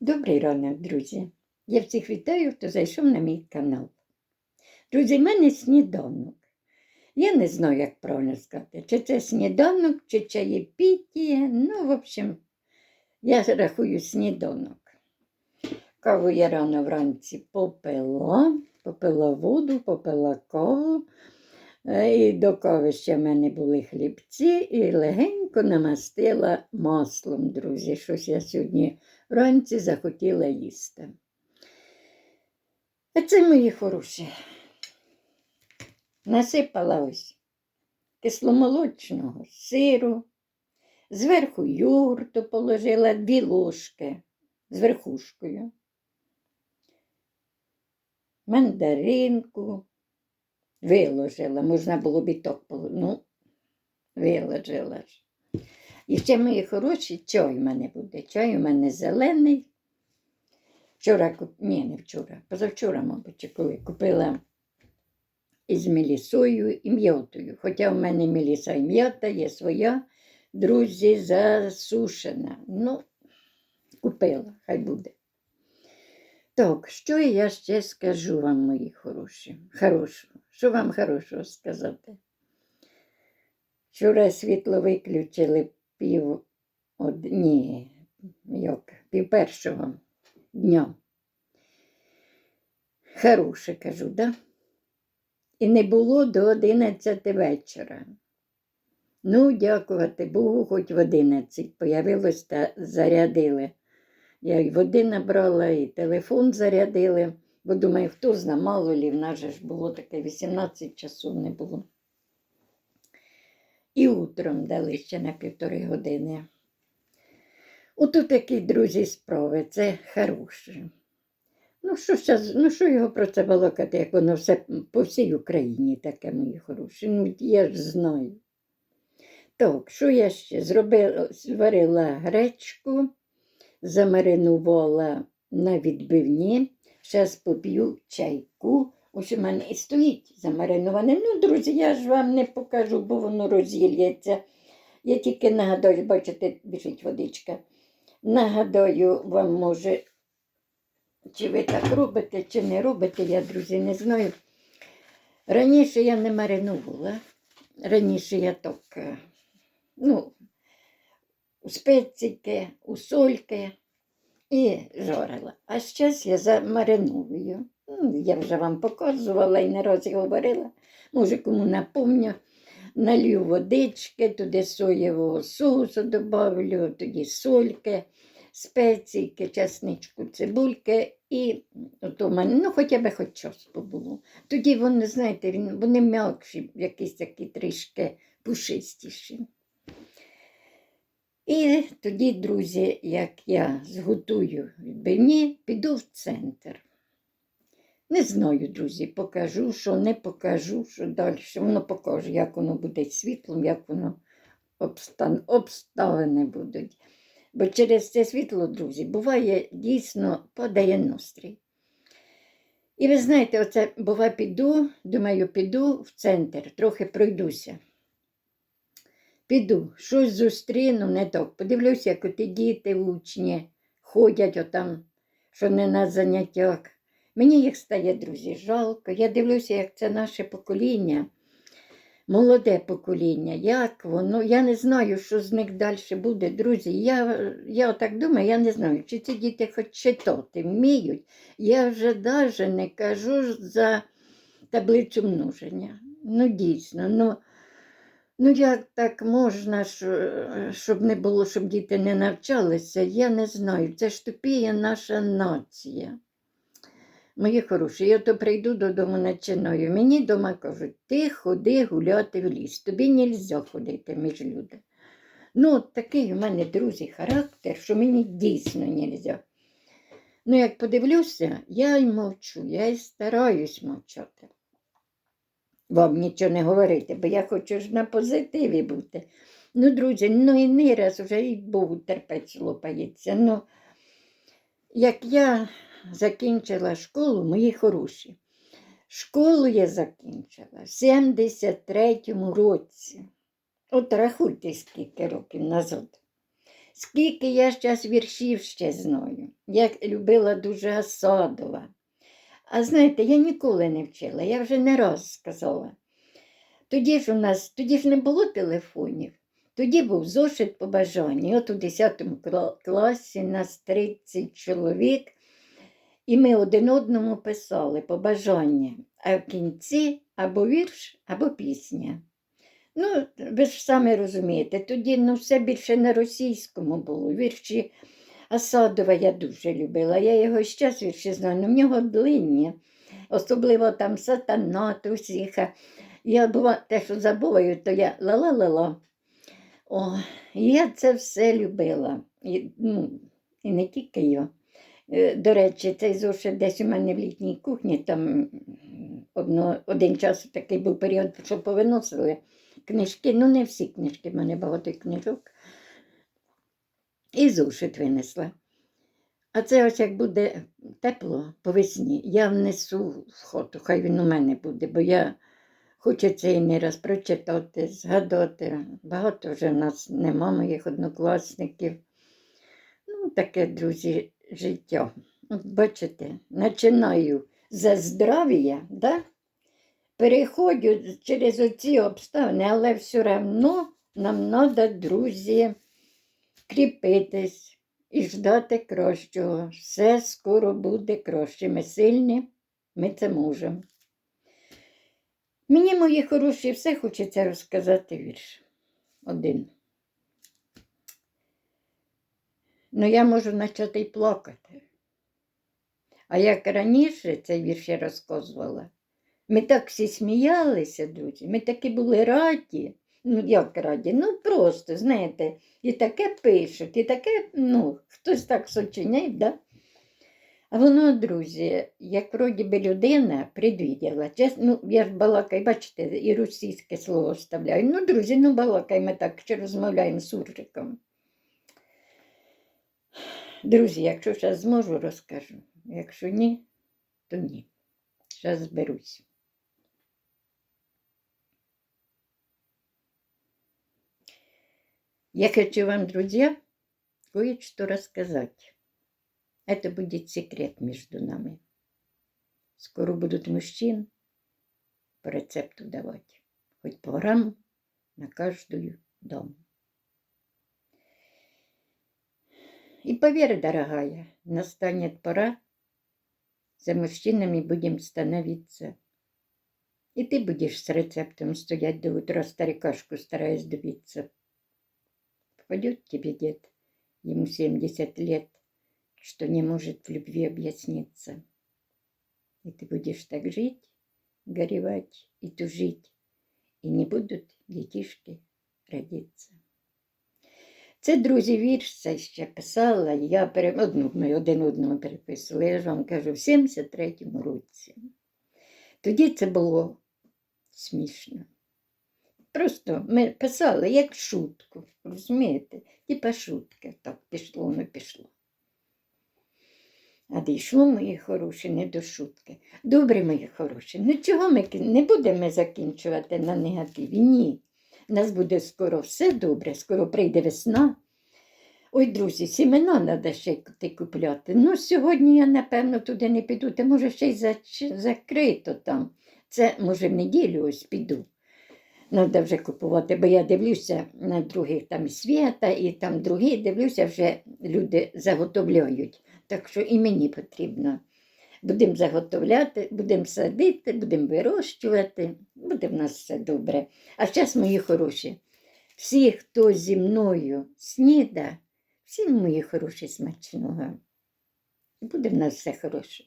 Добрий ранок, друзі. Я всіх вітаю, хто зайшов на мій канал. Друзі, в мене сніданок. Я не знаю, як правильно сказати, чи це сніданок, чи чаєпіття. Ну, в общем, я рахую сніданок. Каву я рано вранці попила, попила воду, попила каву. Е, І до кави ще в мене були хлібці, і легенько намастила маслом, друзі. Щось я сьогодні вранці захотіла їсти. А це мої хороші. Насипала ось кисломолочного сиру, зверху йогурту положила дві ложки з верхушкою, мандаринку виложила, можна було б і так, поло- ну, виложила ж. І ще мої хороші, чай у мене буде. Чай у мене зелений. Вчора, ні, не вчора, позавчора, мабуть, коли купила із мелісою і м'ятою. Хоча в мене меліса і м'ята є своя, друзі, засушена. Ну, купила, хай буде. Так, що я ще скажу вам, мої хороші? Хорошого. Що вам хорошого сказати? Вчора світло виключили пів од... ні, як, пів першого дня. Хороше, кажу, да? І не було до 11 вечора. Ну, дякувати Богу, хоч в 11 появилось та зарядили. Я і води набрала, і телефон зарядили, бо думаю, хто зна, мало лі, в нас же ж було таке 18 часу не було. І утром дали ще на півтори години. Ото такі, друзі, справи, це хороше. Ну, що, щас, ну, що його про це балакати, як воно все по всій Україні таке, мої хороші. Ну, я ж знаю. Так, що я ще зробила? Зварила гречку, замаринувала на відбивні, зараз поп'ю чайку. Ось у мене і стоїть замариноване. Ну, друзі, я ж вам не покажу, бо воно розілється. Я тільки нагадаю, бачите, біжить водичка. Нагадаю вам, може, чи ви так робите, чи не робите, я, друзі, не знаю. Раніше я не маринувала. Раніше я так, е, ну, у специки, у сольки і жарила. А зараз я замариную. Ну, Я вже вам показувала і не раз говорила. Може, кому напомню. Налью водички, туди соєвого соусу добавлю, тоді сольки, спеційки, часничку, цибульки і от мене, ну хоча б хоч час побуло. Тоді вони, знаєте, вони м'якші, якісь такі трішки пушистіші. І тоді, друзі, як я зготую відбивні, піду в центр. Не знаю, друзі, покажу, що не покажу, що далі. Воно покаже, як воно буде світлом, як воно обстан... обставини будуть. Бо через це світло, друзі, буває дійсно падає настрій. І ви знаєте, оце буває піду, думаю, піду в центр, трохи пройдуся. Піду, щось зустріну, не так. Подивлюся, як оті діти учні ходять отам, що не на заняттях. Мені їх стає, друзі, жалко. Я дивлюся, як це наше покоління, молоде покоління, як воно. Я не знаю, що з них далі буде, друзі. Я, я отак думаю, я не знаю, чи ці діти хоч читати вміють. Я вже навіть не кажу за таблицю множення. Ну, дійсно, ну. Ну, як так можна, щоб не було, щоб діти не навчалися, я не знаю. Це ж тупіє наша нація. Мої хороші, я то прийду додому починаю. Мені вдома кажуть, ти ходи гуляти в ліс, тобі не можна ходити між люди. Ну, такий у мене, друзі, характер, що мені дійсно не можна. Ну, як подивлюся, я й мовчу, я й стараюсь мовчати. Вам нічого не говорити, бо я хочу ж на позитиві бути. Ну, друзі, ну і не раз вже і Богу терпець лопається. Ну, як я закінчила школу, мої хороші. Школу я закінчила в 73-му році. От рахуйте, скільки років назад. Скільки я зараз віршів ще знаю. Я любила дуже Асадова. А знаєте, я ніколи не вчила, я вже не раз сказала. Тоді ж у нас, тоді ж не було телефонів, тоді був зошит побажань. І От у 10 кла- класі нас 30 чоловік, і ми один одному писали побажання, а в кінці або вірш, або пісня. Ну, ви ж самі розумієте, тоді ну, все більше на російському було. Вірші Асадова я дуже любила. Я його ще вірші знаю, але в нього длинні. Особливо там сатана, трусіха. Я була те, що забуваю, то я ла-ла-ла-ла. О, я це все любила. І, ну, і не тільки я. Е, До речі, цей зошит десь у мене в літній кухні, там одно, один час такий був період, що повиносили книжки. Ну, не всі книжки, в мене багато книжок. І зошит винесла. А це ось як буде тепло по весні, я внесу в хату, хай він у мене буде, бо я хочу цей не раз прочитати, згадати. Багато вже в нас нема моїх однокласників. Ну, таке, друзі, життя. Бачите, починаю за здрав'я, да? переходжу через оці обставини, але все одно нам треба, друзі, кріпитись і ждати кращого. Все скоро буде краще. Ми сильні, ми це можемо. Мені, мої хороші, все хочеться розказати вірш. Один. Ну, я можу почати й плакати. А як раніше цей вірш я розказувала, ми так всі сміялися, друзі, ми такі були раді. Ну, як раді? Ну, просто, знаєте, і таке пишуть, і таке, ну, хтось так сочиняє, да? А воно, друзі, як вроді би людина предвіділа. Ну, я ж балакаю, бачите, і російське слово вставляю. Ну, друзі, ну балакай, ми так ще розмовляємо з суржиком. Друзі, якщо зараз зможу, розкажу. Якщо ні, то ні. Зараз зберусь. Я хочу вам, друзья, кое-что рассказать. Это будет секрет между нами. Скоро будут мужчин по рецепту давать. Хоть по грамму на каждую дому. И поверь, дорогая, настанет пора, за мужчинами будем становиться. И ты будешь с рецептом стоять до утра, старикашку стараясь добиться. Попадет тебе дед, ему 70 лет, что не может в любви объясниться. И ты будешь так жить, горевать и тужить, и не будут детишки родиться. Це, друзі, вірш це ще писала. Я пере... одну, ми один одному переписували. Я ж вам кажу, в 73-му році. Тоді це було смішно. Просто ми писали як шутку, розумієте? Типа шутка. Так пішло, воно пішло. А дійшло, мої хороші, не до шутки. Добре, мої хороші. Ну чого ми не будемо закінчувати на негативі? Ні. У нас буде скоро все добре, скоро прийде весна. Ой, друзі, сімена треба ще купляти. Ну, сьогодні я, напевно, туди не піду, та може ще й закрито там. Це, може, в неділю ось піду. Треба вже купувати, бо я дивлюся на других там свята, і там другі, дивлюся, вже люди заготовляють. Так що і мені потрібно. Будемо заготовляти, будемо садити, будемо вирощувати, буде в нас все добре. А зараз, мої хороші, всі, хто зі мною сніда, всім мої хороші смачного. Буде в нас все хороше.